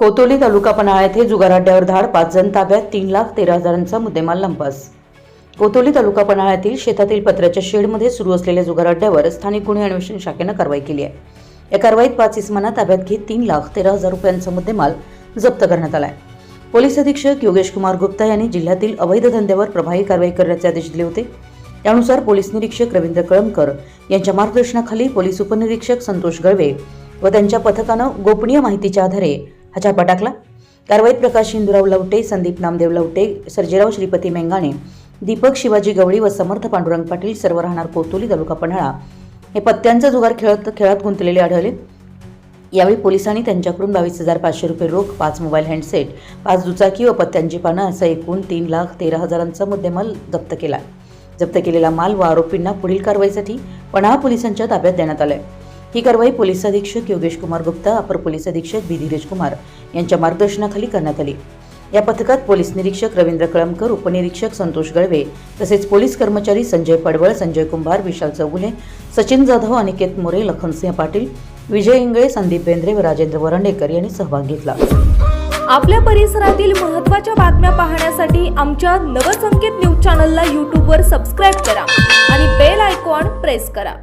कोतोली तालुका पन्हाळा येथे जुगार अड्ड्यावर धाड पाच जण ताब्यात तीन लाख तेरा हजारांचा मुद्देमाल लंपास. कोतोली तालुका पन्हाळ्यातील शेतातील पत्र्याच्या शेडमध्ये सुरू असलेल्या जुगार अड्ड्यावर स्थानिक गुन्हे अन्वेषण शाखेनं कारवाई केली आहे. या कारवाईत पाच इसमांना ताब्यात घेत तीन लाख तेरा हजार रुपयांचा मुद्देमाल जप्त करण्यात आलाय. पोलीस अधीक्षक योगेश कुमार गुप्ता यांनी जिल्ह्यातील अवैध धंद्यावर प्रभावी कारवाई करण्याचे आदेश दिले होते. त्यानुसार पोलीस निरीक्षक रवींद्र कळमकर यांच्या मार्गदर्शनाखाली पोलीस उपनिरीक्षक संतोष गळवे व त्यांच्या पथकानं गोपनीय माहितीच्या आधारे हा छापा टाकला कारवाईत प्रकाश हिंदुराव लवटे संदीप नामदेव लवटे सर्जेराव श्रीपती मेंगाणे दीपक शिवाजी गवळी व समर्थ पांडुरंग पाटील सर्व राहणार कोतोली तालुका पन्हाळा. हे पत्त्यांचा जुगार खेळत खेळात गुंतलेले आढळले. यावेळी पोलिसांनी त्यांच्याकडून बावीस हजार पाचशे रुपये रोख पाच मोबाईल हँडसेट पाच दुचाकी व पत्त्यांची पानं असं एकूण तीन लाख तेरा हजारांचा मुद्देमाल जप्त केला. जप्त केलेला माल व आरोपींना पुढील कारवाईसाठी पन्हाळा पोलिसांच्या ताब्यात देण्यात आलंय. ही कारवाई पोलीस अधीक्षक योगेश कुमार गुप्ता अपर पोलीस अधीक्षक बी. धीरज कुमार यांच्या मार्गदर्शनाखाली करण्यात आली. या पथकात पोलीस निरीक्षक रवींद्र कळमकर उपनिरीक्षक संतोष गळवे तसेच पोलीस कर्मचारी संजय पडवळ संजय कुंभार विशाल चौगुले सचिन जाधव अनिकेत मोरे लखनसिंह पाटील विजय इंगळे संदीप बेंद्रे व राजेंद्र वरंडेकर यांनी सहभाग घेतला. आपल्या परिसरातील महत्त्वाच्या बातम्या पाहण्यासाठी आमच्या नवसंकेत न्यूज चॅनलला यूट्यूबवर सबस्क्राईब करा आणि बेल आयकॉन प्रेस करा.